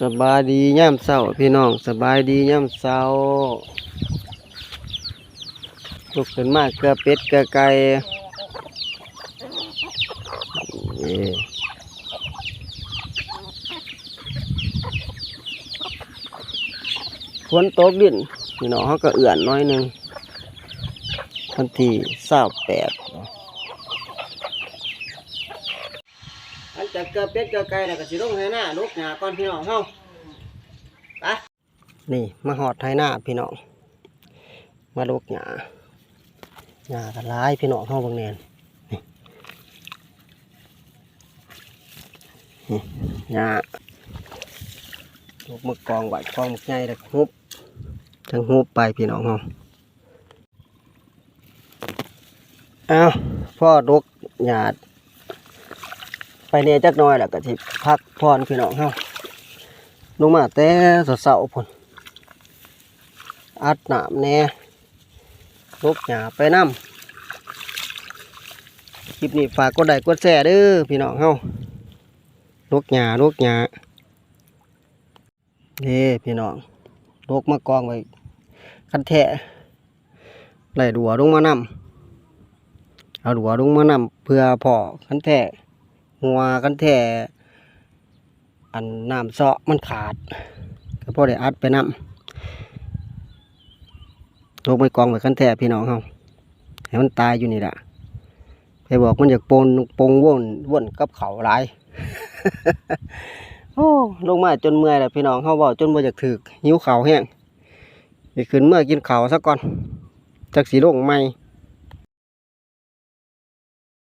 สบายดีย่ำเศร้าพี่น้องสบายดีย่ำเศร้าลุกขึ้นมากเกลือเป็ดเกลือไก่ฝนตกดินพี่น้องเขาก็เอื่อนน้อยหนึ่งวันที่เศร้าแปดอัน จากเกลือเป็ดเกลือไก่แล้วก็สิลงให้หน้าลูกหญ้าก่อนพี่น้องเฮาไปนี่มาหอดไทยหน้าพี่น้องมาลูกหญ้าหญ้ากันร้ายพี่น้องเฮาบางแนนนี่นี่หญ้าลูกมึกกองไหวกองมึกใหญ่แล้วฮุบทั้งฮุบไปพี่น้องเฮาเอาพ่อลูกหญ้า ไปเนี่ยจักหน้อยแล้วก็สิพักพรพี่น้องเฮาลงมาแต่เสาๆพุ่นอัดหน้ำแน่ลกหญ้าไปน้ำคลิปนี้ฝากกดไลค์กดแชร์เด้อพี่น้องเฮาลกหญ้าลกหญ้านี่พี่น้องลกมากองไว้คันแทะไหลดัวลงมานำเอาดัวลงมานำเพื่อพอคันแทะ หัวกันแท่อันน้ำเซาะมันขาด ก็พอได้อัดไปน้ำลงไปกองไว้กันแท่พี่น้องเขาให้มันตายอยู่นี่แหละไปบอกมันอยากปนปงว่นว่นกับเขาหลายโอ้ลงมาจนเมื่อยแล้วพี่น้องเขาบอกจนบ่อยากถึกหิวเขาแห้งไปขึ้นเมื่อกินเขาซะก่อนจากสีลงใหม่